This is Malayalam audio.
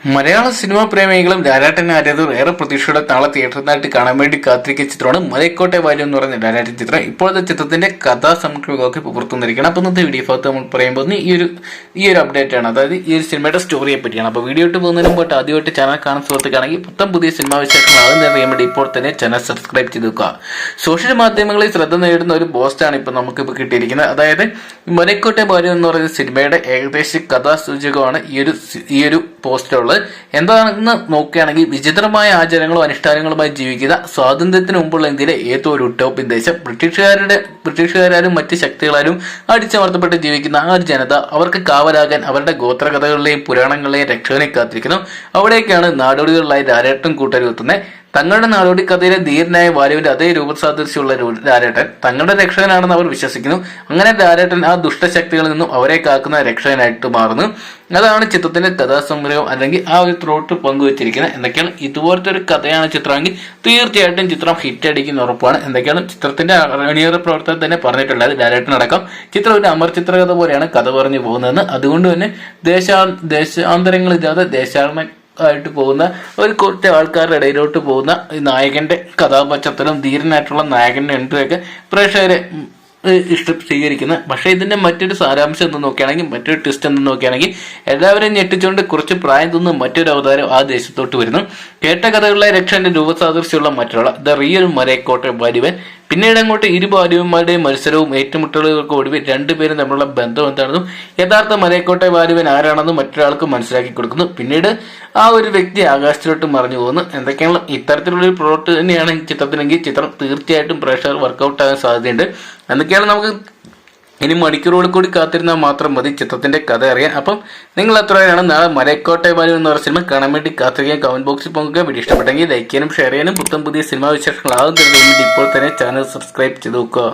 മലയാള സിനിമാ പ്രേമികളും ലാലാട്ടൻ ആരാധകർ ഏറെ പ്രതീക്ഷയുടെ നാളെ തിയേറ്ററിനായിട്ട് കാണാൻ വേണ്ടി കാത്തിരിക്കുന്ന ചിത്രമാണ് മലയക്കോട്ടെ വാര്യം എന്ന് പറയുന്ന രാരാട്ടൻ ചിത്രം. ഇപ്പോഴത്തെ ചിത്രത്തിന്റെ കഥാസംഗ്രഹമൊക്കെ ഇപ്പോൾ പുറത്തു വന്നിരിക്കണം അപ്പോൾ ഇന്നത്തെ വീഡിയോ ഭാഗത്ത് നമ്മൾ പറയുമ്പോൾ ഈ ഒരു ഈ ഒരു അപ്ഡേറ്റ് ആണ്. അതായത് ഈ ഒരു സിനിമയുടെ സ്റ്റോറിയെ പറ്റിയാണ്. അപ്പോൾ വീഡിയോ ഇട്ട് പോകുന്നതിന് മുമ്പോട്ട് ആദ്യമായിട്ട് ചാനൽ കാണാൻ സുഹൃത്തുക്കാണെങ്കിൽ പുത്തം പുതിയ സിനിമാ വിശേഷങ്ങൾ ആദ്യം അറിയാൻ വേണ്ടി ഇപ്പോൾ തന്നെ ചാനൽ സബ്സ്ക്രൈബ് ചെയ്ത് വെക്കുക. സോഷ്യൽ മാധ്യമങ്ങളിൽ ശ്രദ്ധ നേടുന്ന ഒരു പോസ്റ്റാണ് ഇപ്പോൾ നമുക്കിപ്പോൾ കിട്ടിയിരിക്കുന്നത്. അതായത് മലയക്കോട്ടെ ഭാര്യ എന്ന് പറയുന്ന സിനിമയുടെ ഏകദേശ കഥാസൂചകമാണ് ഈ ഒരു ഈ ഒരു പോസ്റ്റിലുള്ളത് എന്താണെന്ന് നോക്കുകയാണെങ്കിൽ വിചിത്രമായ ആചാരങ്ങളും അനുഷ്ഠാനങ്ങളുമായി ജീവിക്കുന്ന സ്വാതന്ത്ര്യത്തിന് മുമ്പുള്ള ഇന്ത്യയിലെ ഏതോ ഒരു ഉട്ടോപ്യൻ ദേശം. ബ്രിട്ടീഷുകാരുടെ ബ്രിട്ടീഷുകാരും മറ്റ് ശക്തികളാലും അടിച്ചമർത്തപ്പെട്ട് ജീവിക്കുന്ന ആ ഒരു ജനത അവർക്ക് കാവലാകാൻ അവരുടെ ഗോത്രകഥകളിലെയും പുരാണങ്ങളിലെയും രക്ഷകനെ കാത്തിരിക്കുന്നു. അവിടേക്കാണ് നാടോടികളിലായി ധാരാട്ടം കൂട്ടരും എത്തുന്നത് തങ്ങളുടെ നാടോടി കഥയിലെ ധീരനായ വാലുവിന്റെ അതേ രൂപസാദൃശ്യമുള്ള ഒരു ധാരേട്ടൻ തങ്ങളുടെ രക്ഷകനാണെന്ന് അവർ വിശ്വസിക്കുന്നു. അങ്ങനെ ധാരേട്ടൻ ആ ദുഷ്ടശക്തികളിൽ നിന്നും അവരെ കാക്കുന്ന രക്ഷകനായിട്ട് മാറുന്നു. അതാണ് ചിത്രത്തിന്റെ കഥാസംഗ്രഹം അല്ലെങ്കിൽ ആ ഒരു ത്രോട്ട് പങ്കുവച്ചിരിക്കുന്നത് എന്തൊക്കെയാണ്? ഇതുപോലത്തെ ഒരു കഥയാണ് ചിത്രമെങ്കിൽ തീർച്ചയായിട്ടും ചിത്രം ഹിറ്റ് അടിക്കുന്ന ഉറപ്പാണ്. എന്തൊക്കെയാണ്? ചിത്രത്തിന്റെ അണിയറ പ്രവർത്തനം തന്നെ പറഞ്ഞിട്ടുള്ളത് ഡയറക്ടർ അടക്കം. ചിത്രം ഒരു അമർ ചിത്രകഥ പോലെയാണ് കഥ പറഞ്ഞു പോകുന്നതെന്ന് അതുകൊണ്ട് തന്നെ ദേശാ ദേശാന്തരങ്ങളില്ലാതെ ദേശാടന ആയിട്ട് പോകുന്ന ഒരു കുറച്ച് ആൾക്കാരുടെ ഇടയിലോട്ട് പോകുന്ന നായകന്റെ കഥാപശ്ചാത്തലം ധീരനായിട്ടുള്ള നായകന്റെ എൻട്രിയൊക്കെ പ്രേക്ഷകരെ ഇഷ്ടം സ്വീകരിക്കുന്നത് പക്ഷേ ഇതിന്റെ മറ്റൊരു സാരാംശം എന്ന് നോക്കുകയാണെങ്കിൽ മറ്റൊരു ട്വിസ്റ്റ് എന്ന് നോക്കുകയാണെങ്കിൽ എല്ലാവരെയും ഞെട്ടിച്ചുകൊണ്ട് കുറച്ച് പ്രായം തിന്ന് മറ്റൊരു അവതാരം ആ ദേശത്തോട്ട് വരുന്നു. കേട്ട കഥകളിലെ രക്ഷന്റെ രൂപസാദൃശ്യമുള്ള മറ്റൊരാൾ ദ റിയൽ മരേക്കോട്ടെ ബാലിവൻ പിന്നീട് അങ്ങോട്ട് ഇരു ഭാര്യവന്മാരുടെയും മത്സരവും ഏറ്റുമുട്ടലുകൾക്ക് ഒടുവിൽ രണ്ടുപേരും തമ്മിലുള്ള ബന്ധം എന്താണെന്നും യഥാർത്ഥ മരേക്കോട്ടെ ഭാര്യവൻ ആരാണെന്നും മറ്റൊരാൾക്ക് മനസ്സിലാക്കി കൊടുക്കുന്നു. പിന്നീട് ആ ഒരു വ്യക്തി ആകാശത്തിലോട്ട് മറിഞ്ഞു പോകുന്നു. എന്തൊക്കെയാണ്? ഇത്തരത്തിലുള്ള ഒരു പ്ലോട്ട് തന്നെയാണ് ഈ ചിത്രത്തിനെങ്കിൽ ചിത്രം തീർച്ചയായിട്ടും പ്രേക്ഷകർ വർക്കൗട്ട് ആകാൻ സാധ്യതയുണ്ട്. എന്തൊക്കെയാണ് നമുക്ക് ഇനി മണിക്കൂറുകൾ കൂടി കാത്തിരുന്നാൽ മാത്രം മതി ചിത്രത്തിന്റെ കഥ അറിയാൻ. അപ്പം നിങ്ങൾ അത്രയാണ് നാളെ മലക്കോട്ടെ ബാലു എന്ന് പറഞ്ഞ സിനിമ കാണാൻ വേണ്ടി കാത്തിരിക്കാൻ കമന്റ് ബോക്സിൽ പോകുക. വീഡിയോ ഇഷ്ടപ്പെട്ടെങ്കിൽ ലൈക്ക് ചെയ്യാനും ഷെയർ ചെയ്യാനും. പുത്തം പുതിയ സിനിമാ വിശേഷങ്ങൾ ആകും തരുന്നതിന് വേണ്ടി ഇപ്പോൾ തന്നെ ചാനൽ സബ്സ്ക്രൈബ് ചെയ്ത് നോക്കുക.